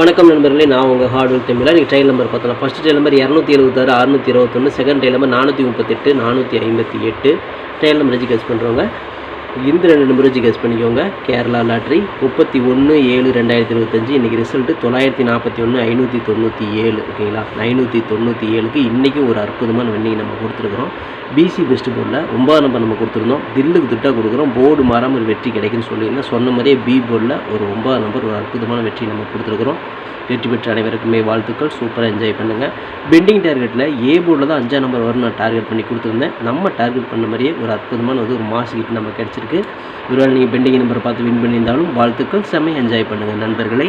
வணக்கம் நண்பர்களே நான் உங்கள் ஹார்ட்வேர் ஒர்க் தமிழா. நீங்கள் நம்பர் பார்த்தலாம் ஃபஸ்ட் ட்ரையல் நம்பர் இரநூத்தி எழுபத்தாறு அறுநூற்றி இருபத்தொன்று செகண்ட் ட்ரையல் நம்பர் நானூற்றி முப்பத்தெட்டு நானூற்றி ஐம்பத்தி எட்டு. ட்ரையல் நம்பர் வச்சு பண்ணுறவங்க இந்த ரெண்டு நம்பர் வச்சு கெஸ் பண்ணிக்கோங்க. கேரளா லாட்ரி முப்பத்தி ஒன்று ஏழு ரெண்டாயிரத்தி இருபத்தஞ்சி. இன்றைக்கி ரிசல்ட்டு தொள்ளாயிரத்தி நாற்பத்தி ஒன்று ஐநூற்றி தொண்ணூற்றி ஏழு. ஓகேங்களா? ஐநூற்றி தொண்ணூற்றி ஏழுக்கு இன்றைக்கும் ஒரு அற்புதமான வெண்ணிங் நம்ம கொடுத்துருக்குறோம். பிசி பெஸ்ட் போர்டில் ஒன்பதாம் நம்பர் நம்ம கொடுத்துருந்தோம். தில்லுக்கு திட்டாக கொடுக்குறோம். போர்டு மாறாமல் ஒரு வெற்றி கிடைக்குன்னு சொல்லியிருந்தேன். சொன்ன மாதிரியே பி போர்டில் ஒரு ஒன்பதாம் நம்பர் ஒரு அற்புதமான வெற்றி நம்ம கொடுத்துருக்குறோம். வெற்றி பெற்ற அனைவருக்குமே வாழ்த்துக்கள். சூப்பராக என்ஜாய் பண்ணுங்கள் பெண்டிங் டார்கெட்டில் ஏ போர்டில் தான் அஞ்சாம் நம்பர் வரும் நான் டார்கெட் பண்ணி கொடுத்துருந்தேன். நம்ம டார்கெட் பண்ண மாதிரியே ஒரு அற்புதமான வந்து ஒரு மாஸ் கிட் நம்ம கிடச்சிருக்கு ஒருவேளை நீங்கள் பெண்டிங் நம்பர் பார்த்து வின் பண்ணியிருந்தாலும் வாழ்த்துக்கள். செம்மையாக என்ஜாய் பண்ணுங்கள் நண்பர்களை.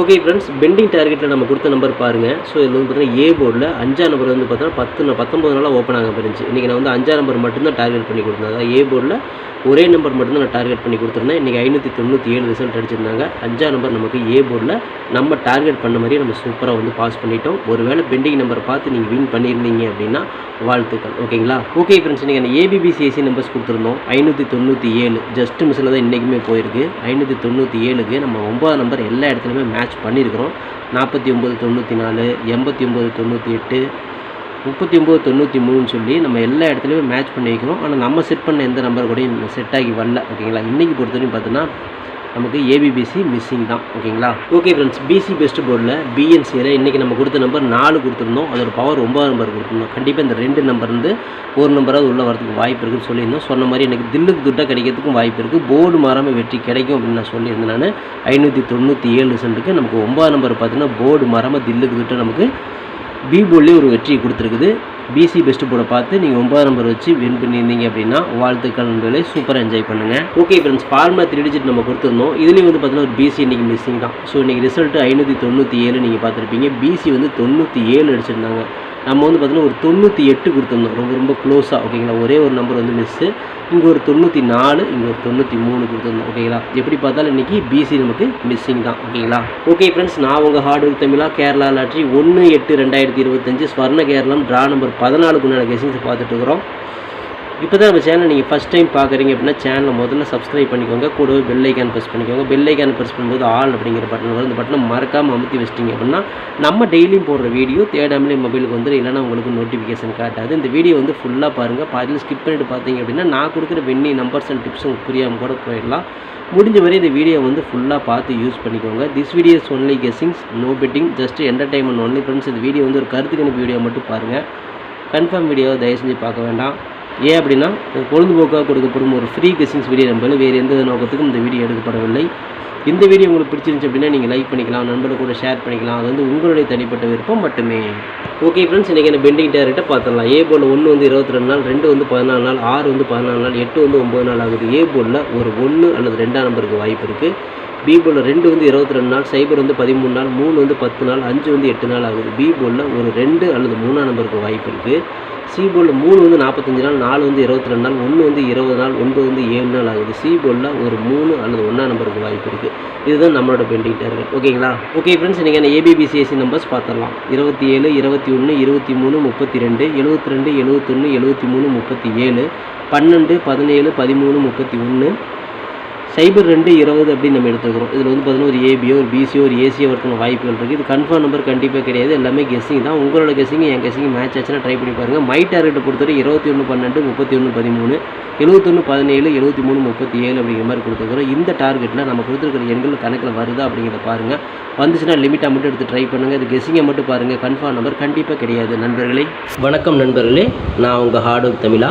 ஓகே ஃப்ரெண்ட்ஸ் பெண்டிங் டார்கெட்டில் நம்ம கொடுத்த நம்பர் பாருங்கள் ஸோ இதில் வந்து பார்த்தீங்கன்னா ஏ போர்டில் அஞ்சாம் நம்பர் வந்து பார்த்தீங்கன்னா பத்து பத்தொம்பது நாளாக ஓப்பன் ஆக போயிருந்துச்சு இன்றைக்கி நான் வந்து அஞ்சாம் நம்பர் மட்டும்தான் டார்கெட் பண்ணி கொடுத்தேன் அதாவது ஏ போர்டில் ஒரே நம்பர் மட்டும்தான் நான் டார்கெட் பண்ணி கொடுத்துருந்தேன். இன்றைக்கி ஐநூற்றி தொண்ணூற்றி ஏழு ரிசல்ட் அடிச்சிருந்தாங்க. அஞ்சாம் நம்பர் நமக்கு ஏ போர்டில் நம்ம டார்கெட் பண்ண மாதிரியே நம்ம சூப்பராக வந்து பாஸ் பண்ணிட்டோம். ஒருவேளை பெண்டிங் நம்பர் பார்த்து நீங்கள் வின் பண்ணியிருந்தீங்க அப்படின்னா வாழ்த்துக்கள். ஓகேங்களா ஓகே ஃப்ரெண்ட்ஸ் நீங்கள் அந்த ஏபிபிசிஎஸ்சி நம்பர்ஸ் கொடுத்துருந்தோம். ஐநூற்றி தொண்ணூற்றி ஏழு ஜஸ்ட் மிஸ்ஸில் தான் இன்றைக்குமே போயிருக்கு. ஐநூற்றி தொண்ணூற்றி ஏழுக்கு நம்ம ஒம்பது நம்பர் எல்லா இடத்துலையுமே மேட்ச் பண்ணியிருக்கிறோம் நாற்பத்தி ஒம்பது தொண்ணூற்றி நாலு எண்பத்தி ஒம்பது தொண்ணூற்றி எட்டு முப்பத்தி ஒம்பது தொண்ணூற்றி மூணுன்னு சொல்லி நம்ம எல்லா இடத்துலையுமே மேட்ச் பண்ணி வைக்கிறோம். ஆனால் நம்ம செட் பண்ண எந்த நம்பர் கூடயும் செட் ஆகி வரல. ஓகேங்களா இன்றைக்கி பொறுத்தவரையும் பார்த்தோன்னா நமக்கு ஏபிபிசி மிஸ்ஸிங் தான். ஓகேங்களா? ஓகே ஃப்ரெண்ட்ஸ் பிசி பெஸ்ட் போர்டில் பிஎன்சியில் இன்றைக்கி நம்ம கொடுத்த நம்பர் நாலு கொடுத்துருந்தோம். அதோட பவர் ஒன்பது நம்பர் கொடுத்துருந்தோம். கண்டிப்பாக இந்த ரெண்டு நம்பர் வந்து ஒரு நம்பராவது உள்ளே வரதுக்கு வாய்ப்பு இருக்குன்னு சொல்லியிருந்தோம். சொன்ன மாதிரி எனக்கு தில்லுக்கு துட்டாக கிடைக்கிறதுக்கும் வாய்ப்பு இருக்குது போர்டு மாறாமல் வெற்றி கிடைக்கும் அப்படின்னு நான் சொல்லியிருந்தேன் நான். ஐநூற்றி தொண்ணூற்றி ஏழு சென்ட்டுக்கு நமக்கு ஒன்பது நம்பர் பார்த்தீங்கன்னா போர்டு மாறாமல் தில்லுக்கு துட்டாக நமக்கு பி போர்ட்லேயே ஒரு வெற்றி கொடுத்துருக்குது. பிசி பெஸ்ட் போர்டை பார்த்து நீங்கள் ஒன்பதாம் நம்பர் வச்சு வின் பண்ணியிருந்தீங்க அப்படின்னா வாழ்த்துக்கள் நண்பர்களே. சூப்பராக என்ஜாய் பண்ணுங்கள் okay friends formula three digit நம்ம கொடுத்துருந்தோம். இதுலேயும் வந்து பார்த்தீங்கன்னா ஒரு பிசி இன்றைக்கி மிஸ்ஸிங் தான். ஸோ இன்றைக்கி ரிசல்ட்டு ஐநூற்றி தொண்ணூற்றி ஏழு நீங்கள் பார்த்துருப்பீங்க. பிசி வந்து தொண்ணூற்றி ஏழு அடிச்சிருந்தாங்க. நம்ம வந்து பார்த்திங்கன்னா ஒரு தொண்ணூற்றி எட்டு கொடுத்துருந்தோம். ரொம்ப ரொம்ப க்ளோஸாக ஓகேங்களா ஒரே ஒரு நம்பர் வந்து மிஸ்ஸு இங்கே ஒரு தொண்ணூற்றி நாலு இங்கே ஒரு தொண்ணூற்றி மூணு கொடுத்துருந்தோம் ஓகேங்களா எப்படி பார்த்தாலும் இன்றைக்கி பிசி நமக்கு மிஸ்ஸிங் தான் ஓகேங்களா ஓகே ஃப்ரெண்ட்ஸ் நான் உங்கள் ஹார்ட் ஒர்க் தமிழா கேரளா லாட்ரி ஒன்று எட்டு ரெண்டாயிரத்தி இருபத்தஞ்சு ஸ்வர்ண கேரளம் ட்ரா நம்பர் பதினாலுக்கு உண்டான பார்த்துட்டு இருக்கிறோம். இப்போ தான் நம்ம சேனல் நீங்கள் ஃபஸ்ட் டைம் பார்க்குறீங்க அப்படின்னா சேனலை முதல்ல சப்ஸ்கிரைப் பண்ணிக்கோங்க. கூடவே பெல் ஐக்கான் ப்ரெஸ் பண்ணிக்கோங்க. பெல் ஐக்கான் ப்ரெஸ் பண்ணும்போது ஆல் அப்படிங்கிற பட்டன் வரும். இந்த பட்டனை மறக்காமல் அமுத்தி வச்சிட்டிங்க அப்படின்னா நம்ம டெய்லியும் போடுற வீடியோ தேடாமலே மொபைலுக்கு வந்து இல்லைனா உங்களுக்கு நோட்டிஃபிகேஷன் காட்டாது. இந்த வீடியோ வந்து ஃபுல்லாக பாருங்கள் பாதியில் ஸ்கிப் பண்ணிட்டு பார்த்தீங்க அப்படின்னா நான் கொடுக்குற வெண்ணி நம்பர்ஸ் அண்ட் டிப்ஸ் உங்களுக்கு புரியாமல் கூட போயிடலாம். முடிஞ்ச வரை இந்த வீடியோ வந்து ஃபுல்லாக பார்த்து யூஸ் பண்ணிக்கோங்க. This videos only guessings no betting just entertainment only friends இந்த வீடியோ வந்து ஒரு கருத்து கணிப்பு வீடியோ மட்டும் பாருங்கள் கன்ஃபார்ம் வீடியோ தயவு செஞ்சு பார்க்க வேண்டாம். ஏன் அப்படின்னா பொழுதுபோக்காக கொடுக்கப்படும் ஒரு ஃப்ரீ கெஸ்ஸிங்ஸ் வீடியோ நம்பளை வேறு எந்த நோக்கத்துக்கும் இந்த வீடியோ எடுக்கப்படவில்லை. இந்த வீடியோ உங்களுக்கு பிடிச்சிருந்துச்சு அப்படின்னா நீங்கள் லைக் பண்ணிக்கலாம் நண்பர்கள் கூட ஷேர் பண்ணிக்கலாம். அது வந்து உங்களுடைய தனிப்பட்ட விருப்பம் மட்டுமே. ஓகே ஃப்ரெண்ட்ஸ் இன்றைக்கி என்ன பெண்டிங் டேரக்டாக பார்த்துடலாம். ஏ போர்டில் ஒன்று வந்து இருபத்தி ரெண்டு நாள் ரெண்டு வந்து பதினாலு நாள் ஆறு வந்து பதினாலு நாள் எட்டு வந்து ஒம்பது நாள் ஆகுது. ஏ போலில் ஒரு ஒன்று அல்லது ரெண்டாம் நம்பருக்கு வாய்ப்பு இருக்குது பி போர்டில் ரெண்டு வந்து இருபத்தி ரெண்டு நாள் சைபர் வந்து பதிமூணு நாள் மூணு வந்து பத்து நாள் அஞ்சு வந்து எட்டு நாள் ஆகுது. பி போலில் ஒரு ரெண்டு அல்லது மூணாம் நம்பருக்கு வாய்ப்பு இருக்குது சி போலில் மூணு வந்து நாற்பத்தஞ்சு நாள் நாலு வந்து இருபத்தி ரெண்டு நாள் ஒன்று வந்து இருபது நாள் ஒன்பது வந்து ஏழு நாள் ஆகுது. சி போலில் ஒரு மூணு அல்லது ஒன்றாம் நம்பருக்கு வாய்ப்பு இருக்குது இதுதான் நம்மளோட பெண்டிங் டார்கெட். ஓகேங்களா? ஓகே ஃப்ரெண்ட்ஸ் இன்றைக்கி ஏபிபிசிஎஸ்சி நம்பர்ஸ் பார்த்துடலாம் இருபத்தி ஏழு இருபத்தி ஒன்று இருபத்தி மூணு முப்பத்தி ரெண்டு எழுபத்தி ரெண்டு எழுபத்தொன்று எழுபத்தி மூணு முப்பத்தி ஏழு பன்னெண்டு பதினேழு பதிமூணு முப்பத்தி ஒன்று சைபர் ரெண்டு இருபது அப்படின்னு நம்ம எடுத்துக்கிறோம். இதில் வந்து பார்த்தீங்கன்னா ஒரு ஏபியோ ஒரு பிசியோ ஒரு ஏசியோ ஒருத்தவங்க வாய்ப்புகள் இருக்குது இது கன்ஃபார்ம் நம்பர் கண்டிப்பாக கிடையாது. எல்லாமே கெஸ்ஸிங் தான். உங்களோட கெஸ்ஸிங் என் கெஸ்ஸிங் மேட்ச் ஆச்சுன்னா ட்ரை பண்ணி பாருங்கள் மை டார்கெட்டை பொறுத்தவரை இருபத்தி ஒன்று பன்னெண்டு முப்பத்தி ஒன்று பதிமூணு எழுபத்தொன்று பதினேழு எழுபத்தி மூணு முப்பத்தி ஏழு அப்படிங்கிற மாதிரி கொடுத்துருக்குறோம் இந்த டார்கெட்டில் நம்ம கொடுத்துருக்கிற எண்கள் கணக்கில் வருதா அப்படிங்கிறத பாருங்கள் வந்துச்சுன்னா லிமிட்டாக மட்டும் எடுத்து ட்ரை பண்ணுங்கள் இது கெஸ்ஸிங்கை மட்டும் பாருங்கள் கன்ஃபார்ம் நம்பர் கண்டிப்பாக கிடையாது. நண்பர்களே வணக்கம் நண்பர்களே. நான் உங்கள் ஹார்ட் ஒர்க் தமிழா.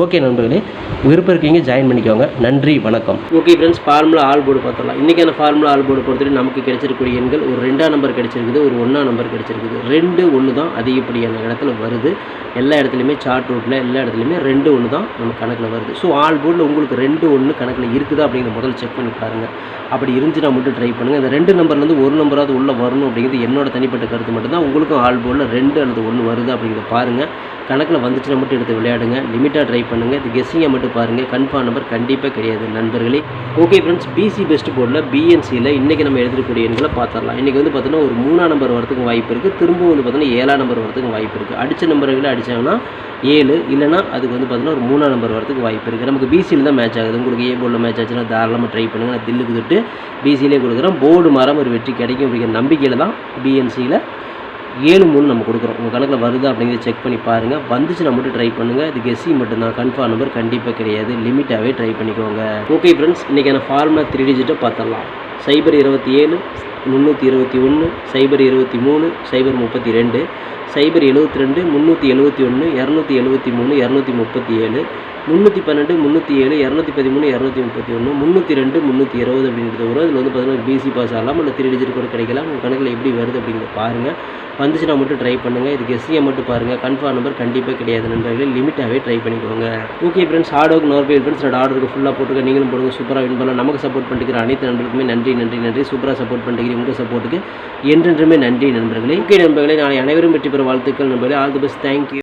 ஓகே நண்பர்களே விருப்பம் இருக்கீங்க ஜாயின் பண்ணிக்கோங்க. நன்றி வணக்கம். Okay friends formula all board இன்றைக்கி இன்றைக்கான ஃபார்முலா ஆல் போர்டு பொறுத்தவரை நமக்கு கிடைச்சிருக்கக்கூடிய எண்கள் ஒரு ரெண்டாம் நம்பர் கிடைச்சிருக்குது ஒரு ஒன்றாம் நம்பர் கிடைச்சிருக்குது. ரெண்டு ஒன்று தான் அதிகப்படியான இடத்துல வருது. எல்லா இடத்துலையுமே சார்ட் ரூட்டில் எல்லா இடத்துலையுமே ரெண்டு ஒன்று தான் நம்ம கணக்கில் வருது. ஸோ ஆல் போர்டில் உங்களுக்கு ரெண்டு ஒன்று கணக்கில் இருக்குதா அப்படிங்கிறத முதல்ல செக் பண்ணி பாருங்கள் அப்படி இருந்துச்சுன்னா மட்டும் ட்ரை பண்ணுங்கள் இந்த ரெண்டு நம்பர்லேருந்து ஒரு நம்பராவது உள்ளே வரணும் அப்படிங்கிறது என்னோட தனிப்பட்ட கருத்து மட்டும்தான். உங்களுக்கும் ஆல் போர்டில் ரெண்டு அல்லது ஒன்று வருது அப்படிங்கிறத பாருங்கள் கணக்கில் வந்துச்சுன்னா மட்டும் எடுத்து விளையாடுங்க. லிமிட்டாக ட்ரை பண்ணுங்கள் இது கெஸ்ஸிங்கை மட்டும் பாருங்கள் கன்ஃபார்ம் நம்பர் கண்டிப்பாக கிடையாது நண்பர்களே. ஓகே ஃப்ரெண்ட்ஸ் பிசி பெஸ்ட் போர்டில் பிஎன்சியில் இன்றைக்கி நம்ம எழுதக்கூடிய எண்களை பார்த்துடலாம். இன்றைக்கி வந்து பார்த்தோன்னா ஒரு மூணாம் நம்பர் வரதுக்கு வாய்ப்பு இருக்குது திரும்பவும் வந்து பார்த்தோன்னா ஏழாம் நம்பர் வரதுக்கு வாய்ப்பு இருக்குது அடித்த நம்பர்களை அடித்தாங்கன்னா ஏழு இல்லைனா அதுக்கு வந்து பார்த்தீங்கன்னா ஒரு மூணாம் நம்பர் வரதுக்கு வாய்ப்பு இருக்குது நமக்கு பிசியில் தான் மேட்ச் ஆகுது. உங்களுக்கு ஏ போர்டில் மேட்ச் ஆச்சுன்னா தாராளமாக ட்ரை பண்ணுங்கள் நான் தில்லுக்கு தொட்டு பிசியிலே கொடுக்குறேன். போர்டு மாறாமல் ஒரு வெற்றி கிடைக்கும் அப்படிங்கிற நம்பிக்கையில் தான் பிஎன்சியில் ஏழு மூணு நம்ம கொடுக்குறோம். உங்கள் கணக்கில் வருதா அப்படிங்கிறத செக் பண்ணி பாருங்கள் வந்துச்சுன்னா மட்டும் ட்ரை பண்ணுங்கள் இது கெஸ்ஸி மட்டும்தான் கன்ஃபார்ம் நம்பர் கண்டிப்பாக கிடையாது. லிமிட்டாகவே ட்ரை பண்ணிக்கோங்க. ஓகே ஃப்ரெண்ட்ஸ் இன்றைக்கான ஃபார்முலா த்ரீ டிஜிட்டை பார்த்துடலாம். சைபர் இருபத்தி ஏழு முந்நூற்றி இருபத்தி ஒன்று சைபர் இருபத்தி மூணு சைபர் முப்பத்தி ரெண்டு சைபர் எழுபத்தி ரெண்டு முந்நூற்றி எழுபத்தி ஒன்று இரநூத்தி எழுபத்தி மூணு இரநூத்தி முப்பத்தி ஏழு முந்நூற்றி பன்னெண்டு முந்நூற்றி ஏழு இரநூத்தி பதிமூணு இரநூத்தி முப்பத்தி ஒன்று முந்நூற்றி ரெண்டு முந்நூற்றி இருபது அப்படின்றது வரும் அதில் வந்து பார்த்தீங்கன்னா பிசி பாஸ் ஆகலாம். இல்லை த்ரீ டிஜிட் கூட கிடைக்கலாம். உங்கள் கணக்கில் எப்படி வருது அப்படிங்கிறத பாருங்கள் வந்துச்சுன்னா மட்டும் ட்ரை பண்ணுங்கள் இது எஸ்சியை மட்டும் பாருங்கள் கன்ஃபார்ம் நம்பர் கண்டிப்பாக கிடையாது நண்பர்களே. லிமிட்டாகவே ட்ரை பண்ணிக்கோங்க. ஓகே ஃப்ரெண்ட்ஸ் ஹார்ட் ஒர்க் நோர்பேல் ஃப்ரெண்ட்ஸ் என்னோட ஆர்டருக்கு ஃபுல்லாக போட்டுருக்க நீங்களும் போடுங்க. சூப்பராக வின் பண்ணலாம். நமக்கு சப்போர்ட் பண்ணிக்கிற அனைத்து நண்பர்களுக்குமே நன்றி நன்றி நன்றி. சூப்பராக சப்போர்ட் பண்ணிக்கிறீங்க. உங்கள் சப்போர்ட்டுக்கு என்றென்றுமே நன்றி நண்பர்களே. ஓகே நண்பர்களே. நாளை அனைவரும் வெற்றி பெற வாழ்த்துக்கள் நண்பர்களே. All the best thank you